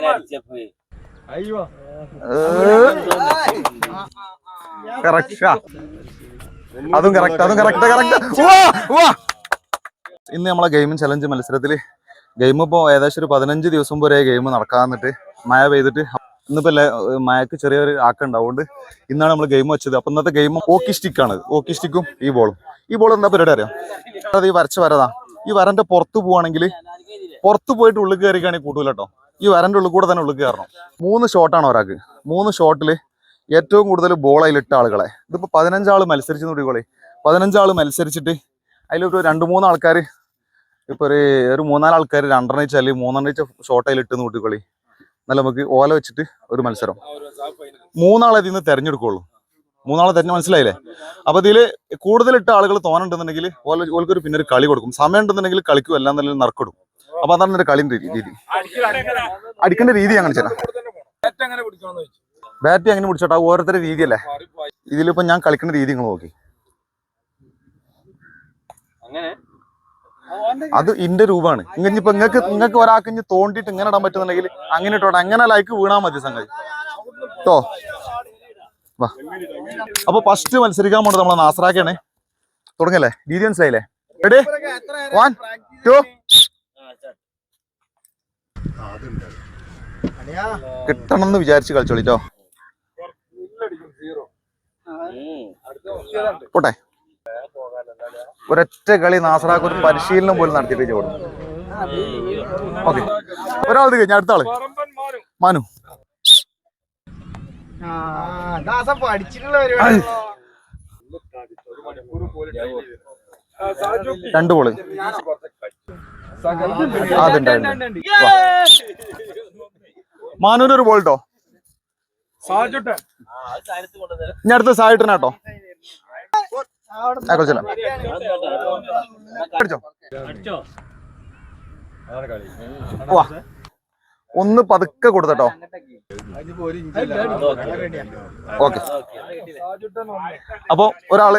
എങ്ങനെ അടിച്ചപ്പോ. കറക്റ്റ് അതും കറക്റ്റ് അതും കറക്റ്റ് കറക്റ്റ് ഇന്ന് നമ്മളെ ഗെയിം ചലഞ്ച് മത്സരത്തിൽ ഗെയിം ഇപ്പോ ഏകദേശം ഒരു പതിനഞ്ച് ദിവസം വരെ ഗെയിം നടക്കാന്നിട്ട് മഴ പെയ്തിട്ട് ഇന്നിപ്പോ അല്ലെ മഴക്ക് ചെറിയൊരു ആക്കുണ്ട് അതുകൊണ്ട് ഇന്നാണ് നമ്മൾ ഗെയിം വെച്ചത്. അപ്പൊ ഇന്നത്തെ ഗെയിം ഓക്കി സ്റ്റിക്ക് ആണ്. ഓക്കി സ്റ്റിക്കും ഈ ബോളും ഈ ബോൾ എന്താ പരിപാടി അറിയാം? അത് ഈ വരച്ച വരതാ. ഈ വരന്റെ പുറത്ത് പോവാണെങ്കിൽ പുറത്ത് പോയിട്ട് ഉള്ളിൽ കയറിക്കാണെങ്കിൽ കൂട്ടൂല കേട്ടോ ഈ വരന്റെ ഉള്ളിൽ കൂടെ തന്നെ ഉള്ളിൽ കയറണം. മൂന്ന് ഷോട്ടാണ് ഒരാൾക്ക്. മൂന്ന് ഷോട്ടിൽ ഏറ്റവും കൂടുതൽ ബോൾ അതിലിട്ട ആളുകളെ. ഇതിപ്പോൾ പതിനഞ്ചാൾ മത്സരിച്ചു നോക്കിക്കോളെ പതിനഞ്ചാൾ മത്സരിച്ചിട്ട് അതിലൊരു രണ്ട് മൂന്ന് ആൾക്കാർ ഇപ്പോൾ ഒരു ഒരു മൂന്നാൽ ആൾക്കാർ രണ്ടെണ്ണം വെച്ചാൽ മൂന്നെണ്ണം വെച്ച ഷോട്ട് അതിലിട്ട് നോട്ടിക്കോളി എന്നാലും നമുക്ക് ഓല വെച്ചിട്ട് ഒരു മത്സരം. മൂന്നാളെ ഇതിൽ നിന്ന് തെരഞ്ഞെടുക്കുള്ളൂ മൂന്നാളെ തന്നെ മനസ്സിലായില്ലേ? അപ്പൊ ഇതിൽ കൂടുതലിട്ട ആളുകൾ തോന്നുന്നുണ്ടെന്നുണ്ടെങ്കിൽ ഓല ഓൽക്കൊരു പിന്നെ ഒരു കളി കൊടുക്കും. സമയം ഉണ്ടെന്നുണ്ടെങ്കിൽ കളിക്കും. എല്ലാം നല്ല നറുക്കിടും. അപ്പൊ അതാണ് എന്റെ കളിന്റെ രീതി. അടിക്കേണ്ട രീതി അങ്ങനെ ചേട്ടാ. ബാറ്റ് അങ്ങനെ പിടിച്ചോട്ടാ ഓരോരുത്തരുടെ രീതിയല്ലേ? ഇതിലിപ്പോ ഞാൻ കളിക്കുന്ന രീതി നിങ്ങൾ നോക്കി. അത് ഇന്റെ രൂപമാണ്. ഇങ്ങനെ ഇപ്പൊ നിങ്ങൾക്ക് നിങ്ങൾക്ക് ഒരാൾക്ക് ഇനി തോണ്ടിട്ട് ഇങ്ങനെ ഇടാൻ പറ്റുന്നുണ്ടെങ്കിൽ അങ്ങനെ ഇട്ടോട്ടെ. അങ്ങനെ ലൈക്ക് വീണാ മതി സംഗതി. കേട്ടോ വാ. അപ്പൊ ഫസ്റ്റ് മത്സരിക്കാൻ പോണത് നമ്മളെ നാസറാക്കാണ്. തുടങ്ങല്ലേ? രീതി മനസ്സിലായില്ലേ? റെഡി വൺ ടു കിട്ടണം എന്ന് വിചാരിച്ച് കളിച്ചോളിട്ടോ. പോട്ടെ. ഒരൊറ്റ കളി നാസറാക്ക് ഒരു പരിശീലനം പോലും നടത്തിയിട്ട് ഓടും. ഓക്കെ. ഒരാൾ കഴിഞ്ഞ അടുത്ത ആൾ. മനു. രണ്ടു ബോൾ അതുണ്ട് മാനൂര് ഒരു ബോൾ ഞാൻ അടുത്ത സായിട്ടനാട്ടോ ഒന്ന് പതുക്കെ കൊടുത്തട്ടോ ഓക്കെ. അപ്പൊ ഒരാൾ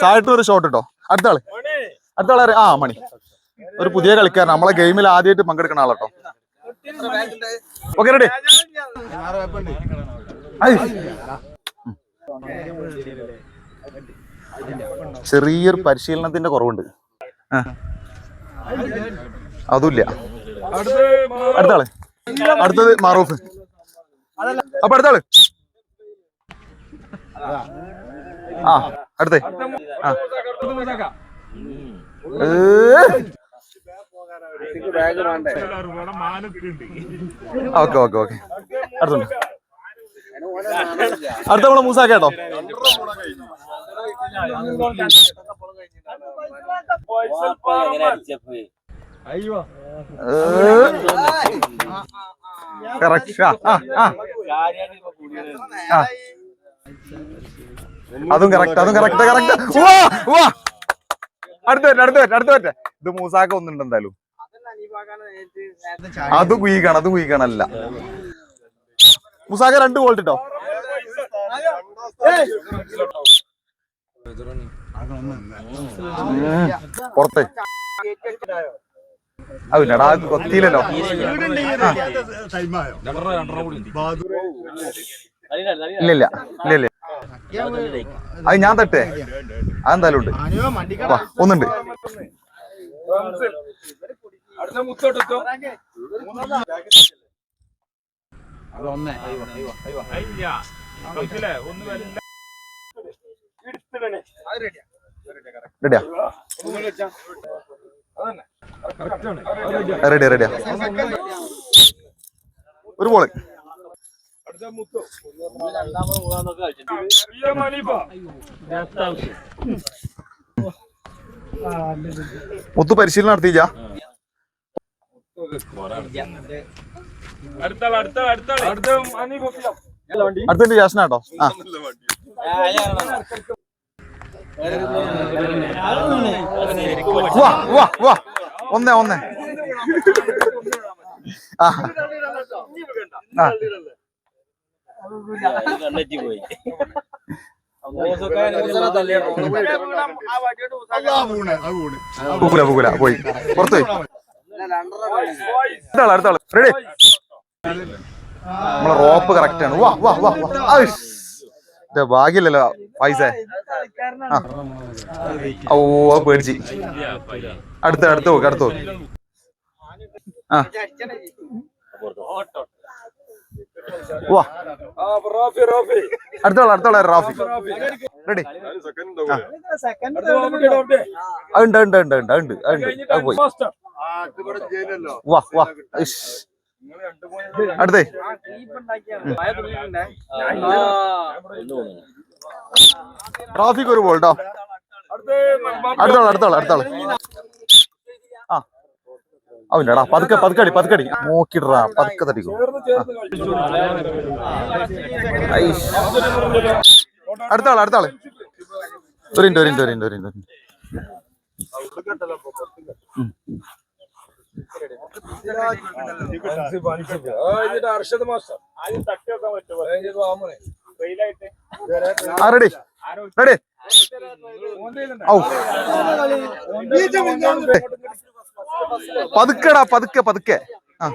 സായിട്ട് ഒരു ഷോട്ട് ഇട്ടോ അടുത്ത ആൾ. അടുത്ത ആൾ ആ മണി. ഒരു പുതിയ കളിക്കാരൻ നമ്മളെ ഗെയിമിൽ ആദ്യമായിട്ട് പങ്കെടുക്കുന്ന ആളാട്ടോ ഓക്കെ റെഡി ചെറിയൊരു പരിശീലനത്തിന്റെ കുറവുണ്ട്. അതുമില്ല. അടുത്ത ആൾ. അടുത്തത് മാറൂഫ്. അപ്പൊ അടുത്ത ആൾ. ആ അടുത്തേ. ആ. ഏ. Okay okay okay. അടുത്തുണ്ട്. അടുത്ത നമ്മളെ മൂസാക്ക കേട്ടോ. അതും കറക്റ്റ് അതും കറക്റ്റ് കറക്റ്റ് അടുത്ത് അടുത്ത് അടുത്ത ഇത് മൂസാക്ക ഒന്നുണ്ട് എന്തായാലും. അത് കുയിക്കാണ് അത് കുയിക്കാണല്ല. മുസാഖ രണ്ട് ഗോൾ ഇട്ടോ? പുറത്തെ. അതില്ലടാ അത് കൊത്തിയില്ലല്ലോ. ഇല്ലില്ല ഇല്ലില്ല. ഇല്ല ഇല്ല അത് ഞാൻ തട്ടേ അതെന്തായാലും ഉണ്ട്. ഒന്നുണ്ട് റെഡിയാ റെഡിയാ റെഡിയാ ഒരു ബോൾ മുത്തു പരിശീലനം നടത്തിയില്ല. അടുത്തിന്റെ ജാസ്നാട്ടോ ആ. വാ വാ വാ ഒന്നേ ഒന്നേ. ആ. പോയി പോയി പുറത്ത് പോയി. നമ്മളെ റോപ്പ് കറക്റ്റ് ആണ്. വാ വാ വാ വാ. ഭാഗ്യല്ലോ പൈസ. ഓ പേടിച്ച്. അടുത്ത അടുത്ത് നോക്ക് അടുത്ത് നോക്ക്. ആ. വാ. അടുത്തോളെ അടുത്തോളെ റാഫി. റെഡി. ഉണ്ട് ഉണ്ട് ഉണ്ട് ഉണ്ട് ഉണ്ട് ഉണ്ട്. അത് പോയി വാ വാ. ഇഷ്. അടുത്തേ. ട്രാഫിക് ഒരു ബോൾട്ടോ കേട്ടോ അടുത്തോളാം അടുത്തോളാം അടുത്തോളെ. ആ. അവല്ലടാ പതുക്കെ പതുക്കടി പതുക്കടി നോക്കിടറാ പതുക്കെ തടിക്കും. അടുത്ത ആൾ അടുത്ത ആൾ. ഒരു ഇൻഡ് ഒരു ഇൻഡ് ആ റെഡി. റെഡി ഔ. പതുക്കെടാ പതുക്കെ പതുക്കെ. ആ.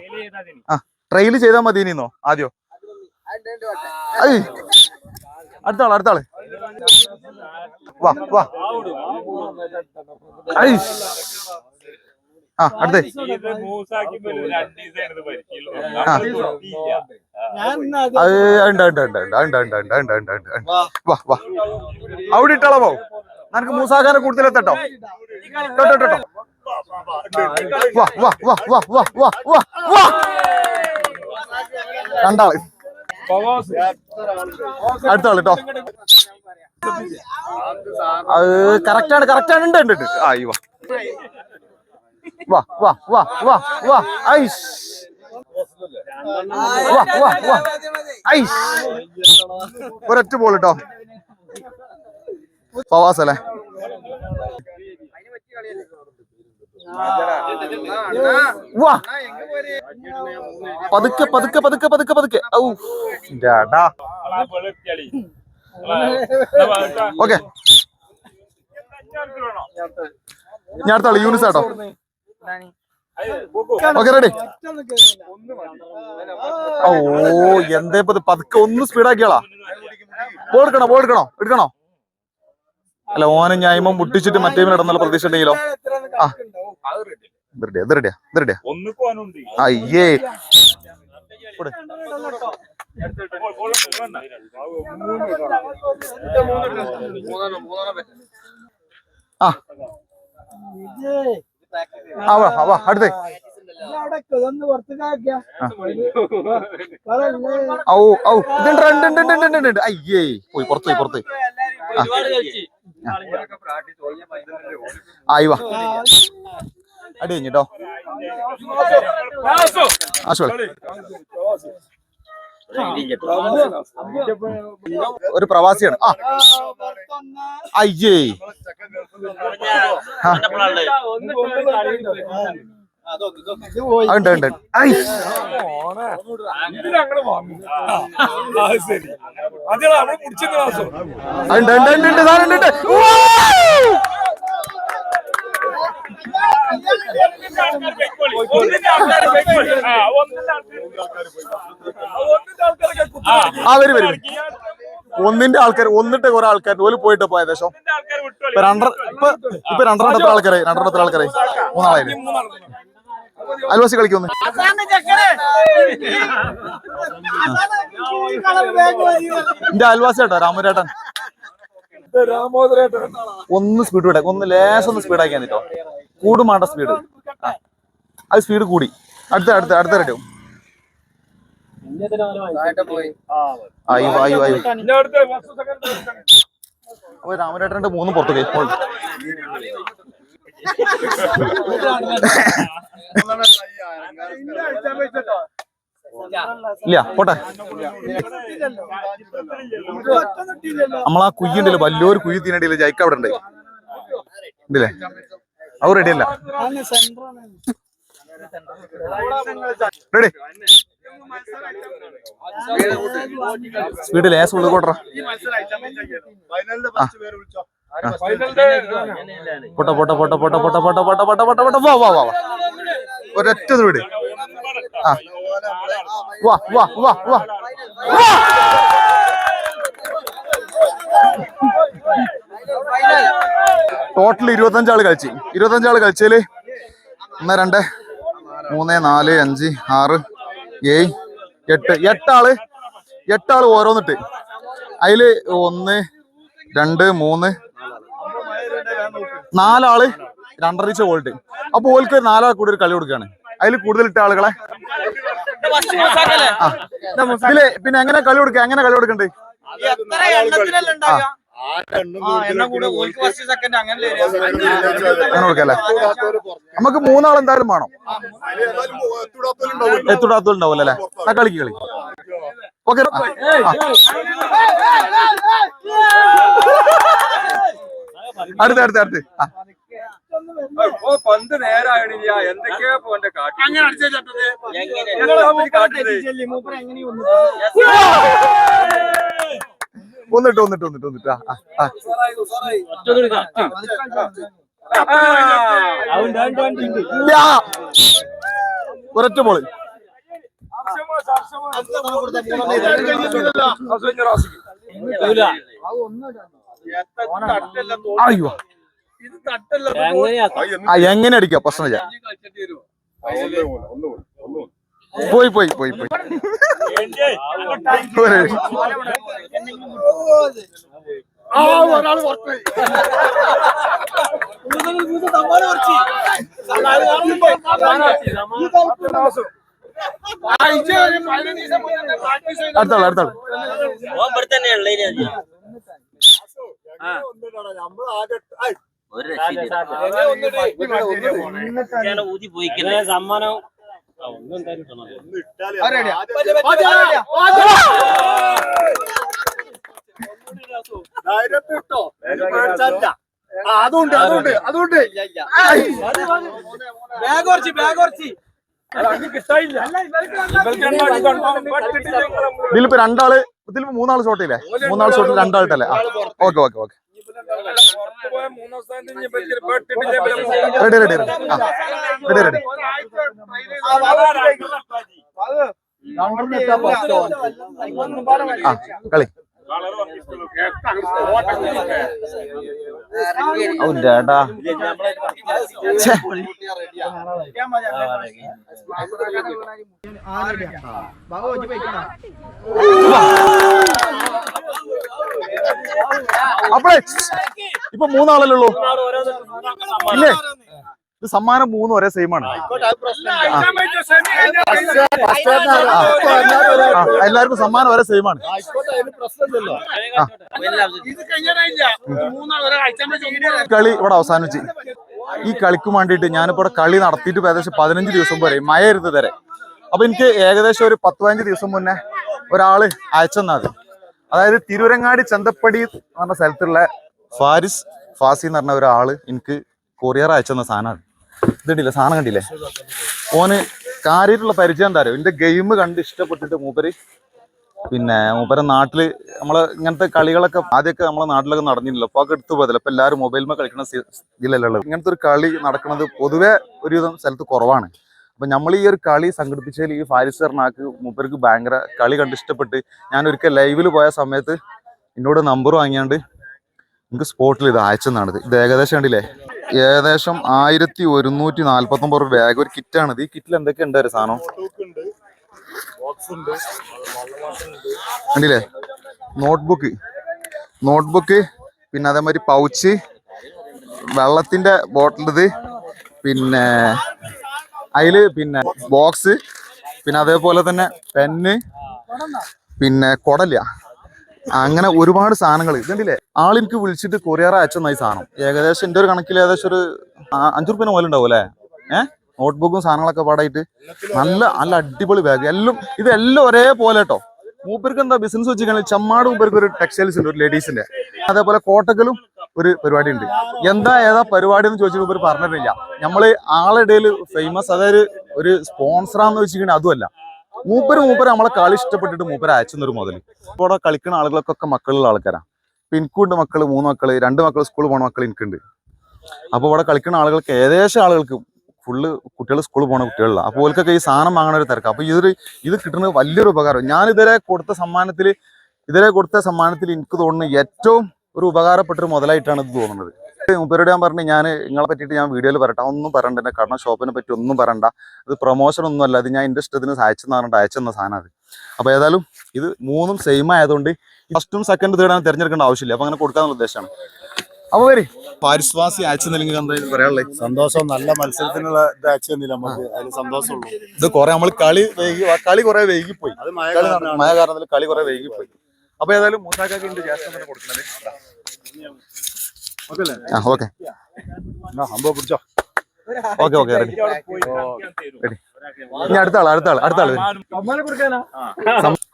ആ ട്രെയിൽ ചെയ്താൽ മതി ഇനിന്നോ ആദ്യോ? ഐ. അടുത്താൾ അടുത്താൾ വാ വാ. ഐ. ആ അടുത്തേ. ഉണ്ട് ഉണ്ട് ഉണ്ട് ഉണ്ട് ഉണ്ട് ഉണ്ട് ഉണ്ട് ഉണ്ട് ഉണ്ട് വാ വാ. അവിടെ ഇട്ടാളോ നിനക്ക് മൂസാഖാനെ കൂടുതലെത്തട്ടോ കേട്ടോ കേട്ടോ വാ വാ വാ വാ വാ വാ വാ രണ്ടാൾ അടുത്ത ആൾ കേട്ടോ അത് കറക്റ്റ് ആണ് കറക്റ്റ് ആണ് ഉണ്ട് ഉണ്ട് ആയി വാ വാ വാ വാ വാ ഐസ് വാ വാ വാ ഒരൊറ്റ ബോൾ കേട്ടോ ഫവാസ് അല്ലേ പതുക്കെ പതുക്കെ പതുക്കെ പതുക്കെ പതുക്കെ. ഓക്കെ. ഞാൻ അടുത്ത ആൾ യൂണിസ് ആട്ടോ. Okay ready. ഓ എന്തേ പതുക്കെ ഒന്ന് സ്പീഡാക്കിയാളാ. ബോൾ എടുക്കണോ ബോൾ എടുക്കണോ? എടുക്കണോ? അല്ല ഓനെ ഞായ്മം മുട്ടിച്ചിട്ട് മറ്റേ ഇടന്നുള്ള പ്രതീക്ഷ ഉണ്ടെങ്കിലോ? അയ്യേ. ഔ ഔ ഇതുണ്ട് അയ്യേ. പോയി പുറത്ത് പോയി. പുറത്ത് ആയി വാ അടി കഴിഞ്ഞിട്ടോ ഒരു പ്രവാസിയാണ്. ആ. അയ്യേ. ഉണ്ട് ഉണ്ട്. ഉണ്ട് ആ വരും ഒന്നിന്റെ ആൾക്കാർ ഒന്നിട്ട് കൊറേ ആൾക്കാർ. ഓൽ പോയിട്ട് പോയ ഏകദേശം. ഇപ്പൊ രണ്ടര ഇപ്പൊ ഇപ്പൊ രണ്ടെണ്ണത്തിൽ ആൾക്കാരെ രണ്ടെണ്ണത്തിൽ ആൾക്കാരെ മൂന്നാളായില്ലേ അൽവാസി കളിക്കുന്നു എന്റെ അൽവാസി ഏട്ടാ രാമരേട്ടൻ ഒന്ന് സ്പീഡ് വിടാ ഒന്ന് ലേശം ഒന്ന് സ്പീഡ് ആക്കിയാൽ കേട്ടോ കൂടും വേണ്ട സ്പീഡ് അത് സ്പീഡ് കൂടി. അടുത്ത അടുത്ത അടുത്ത റെഡിയോ ആയി വായു മൂന്നും പുറത്തു പോയി. ഇല്ല പോട്ടെ. നമ്മളാ കുയ്യുണ്ടല്ലോ വല്ലൊരു കുയ്യ് തീനടിയില്ല ജയിക്ക അവിടെ ഉണ്ട്. ഇല്ലേ? അത് റെഡി. അല്ല റെഡി സ്പീഡ് ലേസ് ഉള്ളത് കൊട്ടറ പൊട്ട പൊട്ട പൊട്ട പൊട്ട പൊട്ട പൊട്ട പൊട്ട പൊട്ട പൊട്ട പൊട്ട വാ വാ വാ ഒരൊറ്റ വിട് ആ വാ വാ വാ വാ ടോട്ടൽ ഇരുപത്തഞ്ചാൾ കളിച്ച് ഇരുപത്തഞ്ചാൾ കളിച്ചതിൽ ഒന്ന് രണ്ട് മൂന്ന് നാല് അഞ്ച് ആറ് ഏഴ് എട്ട് എട്ടാൾ എട്ടാൾ ഓരോന്നിട്ട് അതിൽ ഒന്ന് രണ്ട് മൂന്ന് നാലാൾ രണ്ടറിച്ച വോൾട്ട്. അപ്പൊ ഓൽക്ക് നാലാൾ കൂടി ഒരു കളി കൊടുക്കുകയാണ് അതിൽ കൂടുതൽ ഇട്ട ആളുകളെ. ഇതിൽ പിന്നെ എങ്ങനെ കളി കൊടുക്കുക എങ്ങനെ കളി കൊടുക്കണ്ടേ? അങ്ങനെ കൊടുക്കല്ലേ? നമുക്ക് മൂന്നാൾ എന്തായാലും വേണം. എത്തുടാത്തുണ്ടാവില്ല അല്ലേ ആ കളിക്ക് കളി ഓക്കെ അടുത്ത അടുത്ത അടുത്ത് പന്ത് നേരായണില്ല എന്തൊക്കെയാ പോന്റെ കാട്ടി അങ്ങനെ ഒന്നിട്ട് ഒന്നിട്ട് ഒന്നിട്ട് ഒന്നിട്ട് ആ ആ, ആ ഇല്ല. ഒരൊറ്റ ബോൾ അയ്യോ. ഇത് തട്ടല്ല ആ എങ്ങനെ അടിക്കാം? പ്രശ്നമില്ല പോയി പോയി പോയി. പോയി അടുത്തോളൂ അടുത്താൾ. ഓൻ ഇവിടെ തന്നെയാണല്ലേ? ഒരു രക്ഷയില്ല. ഊതി പോയിക്കല്ലേ സമ്മാനം. ഒന്നും. അതുണ്ട് അതുണ്ട് അതുണ്ട്. ബാഗ് കുറച്ച് ബാഗ് കുറച്ച് ഇതിലിപ്പോ രണ്ടാൾ ഇതിലിപ്പോ മൂന്നാൾ ഷോട്ട് ഇല്ലേ മൂന്നാൾ ഷോട്ടിൽ രണ്ടാളിട്ടല്ലേ ആ okay okay okay. Ready ready ready ആ റെഡി റെഡി ആ കളി. ഔ ഡേട്ടാ ഛേ. അപ്പഴേ ഇപ്പൊ മൂന്നാളല്ലേ ഉള്ളൂ ഇല്ലേ? ഇത് സമ്മാനം മൂന്നും ഒരേ സെയിം ആണ്. എല്ലാവർക്കും സമ്മാനം ഒരേ സെയിം ആണ്. കളി ഇവിടെ അവസാനിച്ച്. ഈ കളിക്ക് വേണ്ടിയിട്ട് ഞാനിപ്പോ ഇവിടെ കളി നടത്തിയിട്ട് ഏകദേശം പതിനഞ്ച് ദിവസം വരെ മഴ ഇരുന്ന് തരെ അപ്പൊ എനിക്ക് ഏകദേശം ഒരു പത്ത് പതിനഞ്ച് ദിവസം മുന്നേ ഒരാൾ അയച്ചെന്നത് അതായത് തിരൂരങ്ങാടി ചന്തപ്പടി എന്ന് പറഞ്ഞ സ്ഥലത്തുള്ള ഫാരിസ് ഫാസി എന്ന് പറഞ്ഞ ഒരാൾ എനിക്ക് കൊറിയർ അയച്ചെന്ന സാധനമാണ്. ഇതുണ്ടില്ലേ സാധനം കണ്ടില്ലേ? ഓന് കാര്യമായിട്ടുള്ള പരിചയം എന്താ അറിയോ? എന്റെ ഗെയിം കണ്ട് ഇഷ്ടപ്പെട്ടിട്ട് മൂപ്പര് പിന്നെ മൂപ്പരെ നാട്ടിൽ നമ്മൾ ഇങ്ങനത്തെ കളികളൊക്കെ ആദ്യമൊക്കെ നമ്മളെ നാട്ടിലൊക്കെ നടന്നില്ല അപ്പൊ എടുത്തു പോയതല്ല. അപ്പൊ എല്ലാവരും മൊബൈലിൽ കളിക്കുന്ന സി- ഇങ്ങനത്തെ ഒരു കളി നടക്കുന്നത് പൊതുവെ ഒരുവിധം സ്ഥലത്ത് കുറവാണ്. അപ്പൊ നമ്മൾ ഈ ഒരു കളി സംഘടിപ്പിച്ചതിൽ ഈ ഫാരിസ് പറഞ്ഞാക്ക് മൂപ്പർക്ക് ഭയങ്കര കളി കണ്ട് ഇഷ്ടപ്പെട്ട് ഞാൻ ഒരിക്കൽ ലൈവിൽ പോയ സമയത്ത് എന്നോട് നമ്പർ വാങ്ങിയാണ്ട് എനിക്ക് സ്പോട്ടിൽ ഇത് അയച്ചെന്നാണിത് ഇത്. ഏകദേശം കണ്ടില്ലേ? ഏകദേശം ആയിരത്തി ഒരുന്നൂറ്റി നാല്പത്തി ഒമ്പത് രൂപ. ഒരു കിറ്റാണിത് ഈ കിറ്റിൽ എന്തൊക്കെ ഉണ്ട് ഒരു സാധനം? കണ്ടില്ലേ? നോട്ട്ബുക്ക്. നോട്ട്ബുക്ക് പിന്നെ അതേമാതിരി പൗച്ച് വെള്ളത്തിന്റെ ബോട്ടിൽ ഇത് പിന്നെ അതിൽ പിന്നെ ബോക്സ് പിന്നെ അതേപോലെ തന്നെ പെന്ന് പിന്നെ കൊടല അങ്ങനെ ഒരുപാട് സാധനങ്ങൾ ഇതുണ്ടല്ലേ ആളെനിക്ക് വിളിച്ചിട്ട് കൊറിയർ അയച്ചെന്നായി സാധനം. ഏകദേശം എന്റെ ഒരു കണക്കിൽ ഏകദേശം ഒരു അഞ്ച് റുപ്യന് പോലെ ഉണ്ടാവും അല്ലേ? ഏഹ് നോട്ട്ബുക്കും സാധനങ്ങളൊക്കെ പാടായിട്ട് നല്ല നല്ല അടിപൊളി ബാഗ് എല്ലാം ഇതെല്ലാം ഒരേപോലെ കേട്ടോ മൂപ്പർക്ക് എന്താ ബിസിനസ് വെച്ചിരിക്കണെങ്കിൽ ചമ്മാട് മൂപ്പർക്ക് ഒരു ടെക്സ്റ്റൈൽസ് ഉണ്ട് ഒരു ലേഡീസിന്റെ അതേപോലെ കോട്ടക്കലും ഒരു പരിപാടി ഉണ്ട്. എന്താ ഏതാ പരിപാടി എന്ന് ചോദിച്ചു മൂപ്പർ പറഞ്ഞിട്ടില്ല. നമ്മൾ ആളിടയിൽ ഫേമസ് അതായത് ഒരു സ്പോൺസറാന്ന് വെച്ചിട്ടുണ്ടെങ്കിൽ അതുമല്ല. മൂപ്പര് മൂപ്പര് നമ്മളെ കളി ഇഷ്ടപ്പെട്ടിട്ട് മൂപ്പര് അയച്ചെന്നൊരു മുതൽ ഇപ്പോൾ ഇവിടെ കളിക്കുന്ന ആളുകളൊക്കെ മക്കളുള്ള ആൾക്കാരാണ് ഇപ്പൊ എനിക്കുണ്ട് മക്കൾ മൂന്ന് മക്കൾ രണ്ട് മക്കൾ സ്കൂളിൽ പോണ മക്കൾ എനിക്കുണ്ട്. അപ്പൊ ഇവിടെ കളിക്കുന്ന ആളുകൾക്ക് ഏകദേശം ആളുകൾക്ക് ഫുള്ള് കുട്ടികൾ സ്കൂളിൽ പോകുന്ന കുട്ടികളിലാണ് അപ്പോൾ ഓൽക്കൊക്കെ ഈ സാധനം വാങ്ങണ ഒരു തിരക്ക്. അപ്പോൾ ഇതൊരു ഇത് കിട്ടുന്നത് വലിയൊരു ഉപകാരം. ഞാൻ ഇതുവരെ കൊടുത്ത സമ്മാനത്തിൽ ഇതുവരെ കൊടുത്ത സമ്മാനത്തിൽ എനിക്ക് തോന്നുന്നു ഏറ്റവും ഒരു ഉപകാരപ്പെട്ടൊരു മുതലായിട്ടാണ് ഇത് തോന്നുന്നത്. മുപ്പരോട് ഞാൻ പറഞ്ഞു ഞാൻ നിങ്ങളെ പറ്റിയിട്ട് ഞാൻ വീഡിയോയിൽ പറയട്ടെ. ഒന്നും പറയണ്ട. എന്നെ കടന്ന ഷോപ്പിനെ പറ്റി ഒന്നും പറയണ്ട. ഇത് പ്രൊമോഷൻ ഒന്നും അല്ല. അത് ഞാൻ എന്റെ ഇഷ്ടത്തിന് അയച്ചെന്ന് പറഞ്ഞിട്ട് അയച്ചെന്ന സാധനം അത് അപ്പോൾ ഏതായാലും ഇത് മൂന്നും സെയിം ആയതുകൊണ്ട് ഫസ്റ്റും സെക്കൻഡ് തേർഡാണ് തിരഞ്ഞെടുക്കേണ്ട ആവശ്യമില്ല. അപ്പോൾ അങ്ങനെ കൊടുക്കാനുള്ള ഉദ്ദേശമാണ്. അപ്പോൾ വരി. പാരിസ്വാസി അയച്ചെന്നില്ലെങ്കിൽ എന്താ പറയാനുള്ളത് സന്തോഷം നല്ല മത്സരത്തിനുള്ള ഇത് ആഴ്ച തന്നില്ല നമുക്ക് അതിൽ സന്തോഷമുള്ളൂ. ഇത് കുറെ നമ്മൾ കളി വൈകി കളി കുറെ വൈകിപ്പോയി. അത് മഴ. മഴ കാരണത്തിൽ കളി കുറെ വൈകിപ്പോയി. അപ്പൊ ഏതായാലും മൂസാക്കാക്ക് ഉണ്ട് തന്നെ കൊടുക്കുന്നത്. ഓക്കെ. അമ്പോ പിടിച്ചോ. Okay okay ready. ഇനി അടുത്ത ആൾ അടുത്ത ആൾ അടുത്ത ആൾ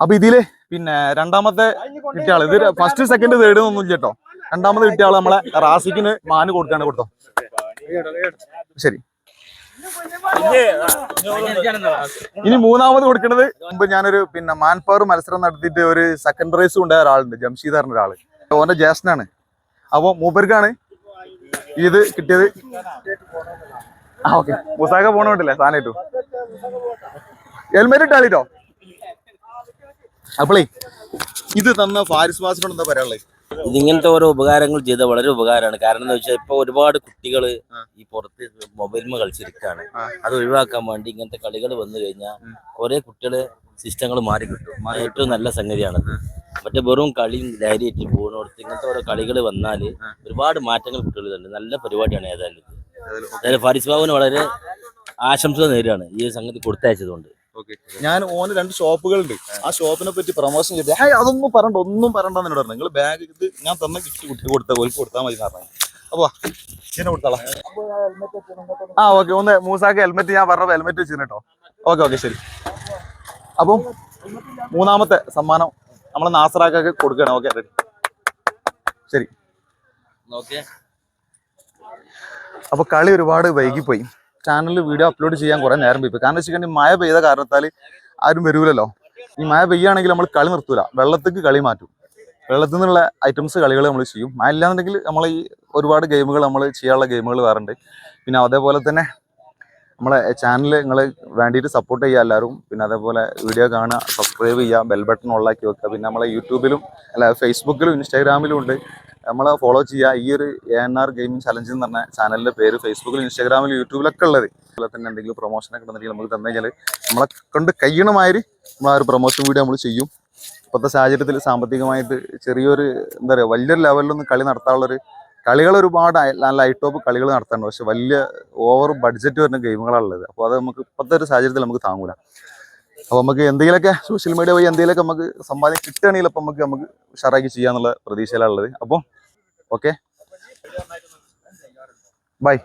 അപ്പൊ ഇതിൽ പിന്നെ രണ്ടാമത്തെ കിട്ടിയ ആൾ. ഇത് ഫസ്റ്റ് സെക്കൻഡ് തേർഡ് ഒന്നും ഇല്ല കേട്ടോ. രണ്ടാമത് കിട്ടിയ ആൾ നമ്മളെ റാസിക്കിന് മാന് കൊടുക്കാണ് കൊടുത്തോ. ശരി. ഇനി മൂന്നാമത് കൊടുക്കുന്നത് മുമ്പ് ഞാനൊരു പിന്നെ മാൻ പവർ മത്സരം നടത്തിയിട്ട് ഒരു സെക്കൻഡ് പ്രൈസ് കൊണ്ടുപോയ ഒരാളുണ്ട് ജംഷീദ് ഒരാൾ. ഓന്റെ ജ്യേഷ്ഠനാണ്. അപ്പൊ മൂപ്പർക്കാണ് ഇത് കിട്ടിയത്. ആ ഓക്കെ. മുസാഖ പോണോട്ടില്ലേ സാധനമായിട്ടു ഹെൽമെറ്റ് ഇട്ടാളിട്ടോ? അപ്പളേ ഇത് തന്ന ഫാരിസ് വാസിനോട് എന്താ പറയാനുള്ളത്? ഇതിങ്ങനത്തെ ഓരോ ഉപകാരങ്ങൾ ചെയ്ത വളരെ ഉപകാരമാണ്. കാരണം എന്താ വെച്ചാൽ ഇപ്പൊ ഒരുപാട് കുട്ടികൾ ഈ പുറത്ത് മൊബൈലിൽ കളിച്ചിരിക്കുകയാണ് അത് ഒഴിവാക്കാൻ വേണ്ടി ഇങ്ങനത്തെ കളികൾ വന്നു കഴിഞ്ഞാൽ കുറെ കുട്ടികൾ സിസ്റ്റങ്ങൾ മാറി കിട്ടും. ഏറ്റവും നല്ല സംഗതിയാണത് മറ്റേ വെറും കളിയും ലഹരിയായിട്ട് പോകുന്നിടത്ത് ഇങ്ങനത്തെ ഓരോ കളികൾ വന്നാൽ ഒരുപാട് മാറ്റങ്ങൾ കുട്ടികളിലുണ്ട്. നല്ല പരിപാടിയാണ് ഏതായാലും ഫാരിസ് ബാബുവിന് വളരെ ആശംസ നേരിടാണ് ഈ സംഗതി കൊടുത്തയച്ചതുകൊണ്ട്. ഞാൻ ഓന് രണ്ട് ഷോപ്പുകളുണ്ട്. ആ ഷോപ്പിനെ പറ്റി പ്രൊമോഷൻ ചെയ്ത് ഏയ് അതൊന്നും പറയണ്ട ഒന്നും പറയണ്ട എന്നോട് പറഞ്ഞു. നിങ്ങൾ ബാഗ് ഇത് ഞാൻ തന്ന ഗിഫ്റ്റ് കുട്ടി കൊടുത്ത ഓൽക്ക് കൊടുത്താൽ മതി എന്ന് പറഞ്ഞു. അപ്പൊ ഇതിനെ കൊടുത്താളാ. ആ ഓക്കെ ഒന്ന് മൂസാക്ക് ഹെൽമെറ്റ് ഞാൻ പറഞ്ഞ ഹെൽമെറ്റ് വെച്ചിരുന്നു കേട്ടോ. ഓക്കെ ഓക്കെ ശരി. അപ്പം മൂന്നാമത്തെ സമ്മാനം നമ്മളെ നാസറാക്കൊക്കെ കൊടുക്കണം. ഓക്കെ റെഡി ശരി. അപ്പൊ കളി ഒരുപാട് വൈകിപ്പോയി. ചാനലിൽ വീഡിയോ അപ്ലോഡ് ചെയ്യാൻ കുറെ നേരം പോയി. കാരണം വെച്ചിട്ടുണ്ടെങ്കിൽ മഴ പെയ്ത കാരണത്താൽ ആരും വരൂലല്ലോ. ഈ മഴ പെയ്യുകയാണെങ്കിൽ നമ്മൾ കളി നിർത്തൂല. വെള്ളത്തേക്ക് കളി മാറ്റും. വെള്ളത്തിൽ നിന്നുള്ള ഐറ്റംസ് കളികൾ നമ്മൾ ചെയ്യും. മഴ ഇല്ലാന്നുണ്ടെങ്കിൽ നമ്മൾ ഈ ഒരുപാട് ഗെയിമുകൾ നമ്മൾ ചെയ്യാനുള്ള ഗെയിമുകൾ വേറുണ്ട്. പിന്നെ അതേപോലെ തന്നെ നമ്മളെ ചാനൽ നിങ്ങൾ വേണ്ടിയിട്ട് സപ്പോർട്ട് ചെയ്യുക എല്ലാവരും പിന്നെ അതേപോലെ വീഡിയോ കാണുക സബ്സ്ക്രൈബ് ചെയ്യുക ബെൽ ബട്ടൺ ഓളാക്കി വെക്കുക. പിന്നെ നമ്മളെ യൂട്യൂബിലും അല്ല ഫേസ്ബുക്കിലും ഇൻസ്റ്റാഗ്രാമിലും ഉണ്ട്. നമ്മളെ ഫോളോ ചെയ്യുക ഈ ഒരു A N R gaming challenge എന്ന് പറഞ്ഞ ചാനലിന്റെ പേര് ഫേസ്ബുക്കിൽ ഇൻസ്റ്റാഗ്രാമിൽ യൂട്യൂബിലൊക്കെ ഉള്ളത്. അതുപോലെ തന്നെ എന്തെങ്കിലും പ്രൊമോഷനൊക്കെ ഉണ്ടെന്നുണ്ടെങ്കിൽ നമുക്ക് തന്നു കഴിഞ്ഞാൽ നമ്മളെ കൊണ്ട് കഴിയണമാതിരി നമ്മൾ ആ ഒരു പ്രൊമോഷൻ വീഡിയോ നമ്മൾ ചെയ്യും. ഇപ്പോഴത്തെ സാഹചര്യത്തിൽ സാമ്പത്തികമായിട്ട് ചെറിയൊരു എന്താ പറയുക വലിയൊരു ലെവലിലൊന്നും കളി നടത്താനുള്ളൊരു കളികൾ ഒരുപാട് നല്ല ഐടോപ്പ് ടോപ്പ് കളികൾ നടത്താനുണ്ട്. പക്ഷെ വലിയ ഓവർ ബഡ്ജറ്റ് വരുന്ന ഗെയിമുകളാണുള്ളത് അപ്പോൾ അത് നമുക്ക് ഇപ്പോഴത്തെ ഒരു സാഹചര്യത്തിൽ നമുക്ക് താങ്ങൂല. അപ്പോൾ നമുക്ക് എന്തെങ്കിലുമൊക്കെ സോഷ്യൽ മീഡിയ വഴി എന്തെങ്കിലുമൊക്കെ നമുക്ക് സമ്പാദ്യം കിട്ടുകയാണെങ്കിൽ അപ്പം നമുക്ക് നമുക്ക് ഉഷാറാക്കി ചെയ്യാന്നുള്ള പ്രതീക്ഷയിലാണ് ഉള്ളത്. അപ്പോൾ ഓക്കെ. ബൈ.